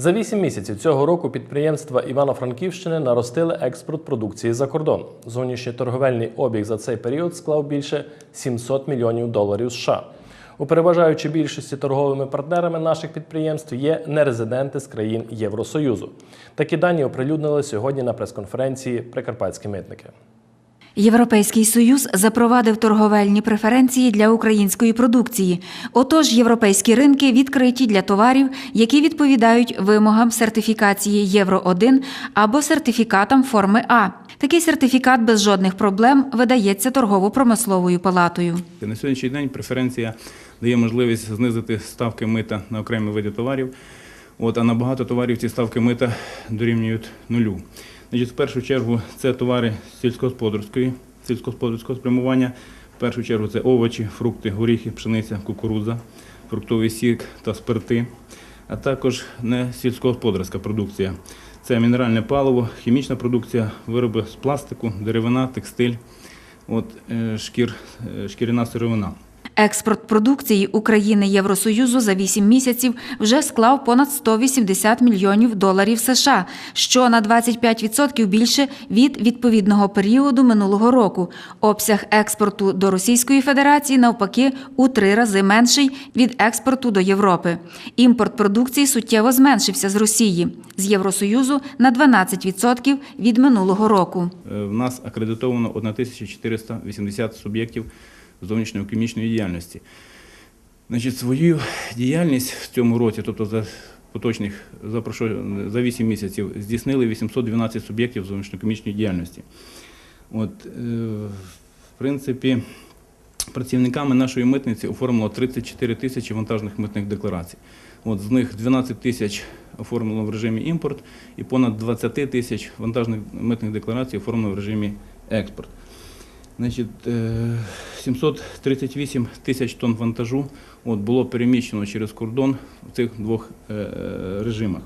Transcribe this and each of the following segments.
За вісім місяців цього року підприємства Івано-Франківщини наростили експорт продукції за кордон. Зовнішній торговельний обіг за цей період склав більше 700 мільйонів доларів США. У переважаючій більшості торговими партнерами наших підприємств є нерезиденти з країн Євросоюзу. Такі дані оприлюднили сьогодні на прес-конференції Прикарпатські митники. Європейський союз запровадив торговельні преференції для української продукції. Отож, європейські ринки відкриті для товарів, які відповідають вимогам сертифікації Євро 1 або сертифікатам форми А. Такий сертифікат без жодних проблем видається торгово-промисловою палатою. На сьогоднішній день преференція дає можливість знизити ставки мита на окремі види товарів. От, а на багато товарів ці ставки мита дорівнюють нулю. Значить, в першу чергу це товари сільськогосподарської, сільськогосподарського спрямування. В першу чергу це овочі, фрукти, горіхи, пшениця, кукурудза, фруктовий сік та спирти, а також не сільськогосподарська продукція. Це мінеральне паливо, хімічна продукція, вироби з пластику, деревина, текстиль, от, е, шкір, е, шкіряна сировина. Експорт продукції України Євросоюзу за 8 місяців вже склав понад 180 мільйонів доларів США, що на 25% більше від відповідного періоду минулого року. Обсяг експорту до Російської Федерації навпаки у три рази менший від експорту до Європи. Імпорт продукції суттєво зменшився з Росії з Євросоюзу на 12% від минулого року. Е, В нас акредитовано 1480 суб'єктів зовнішньоекономічної діяльності. Значить, свою діяльність в цьому році, тобто за поточних за, за 8 місяців, здійснили 812 суб'єктів зовнішньоекономічної діяльності. От, е, в принципі, працівниками нашої митниці оформило 34 тисячі вантажних митних декларацій. От, з них 12 тисяч оформлено в режимі імпорт і понад 20 тисяч вантажних митних декларацій оформлено в режимі експорт. Значить, е, 738 тисяч тонн вантажу от, було переміщено через кордон в цих двох е, е, режимах.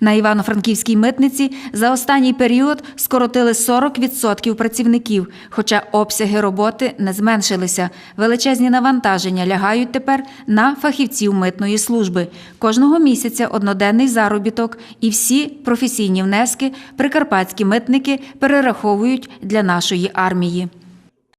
На Івано-Франківській митниці за останній період скоротили 40% працівників, хоча обсяги роботи не зменшилися. Величезні навантаження лягають тепер на фахівців митної служби. Кожного місяця одноденний заробіток і всі професійні внески прикарпатські митники перераховують для нашої армії.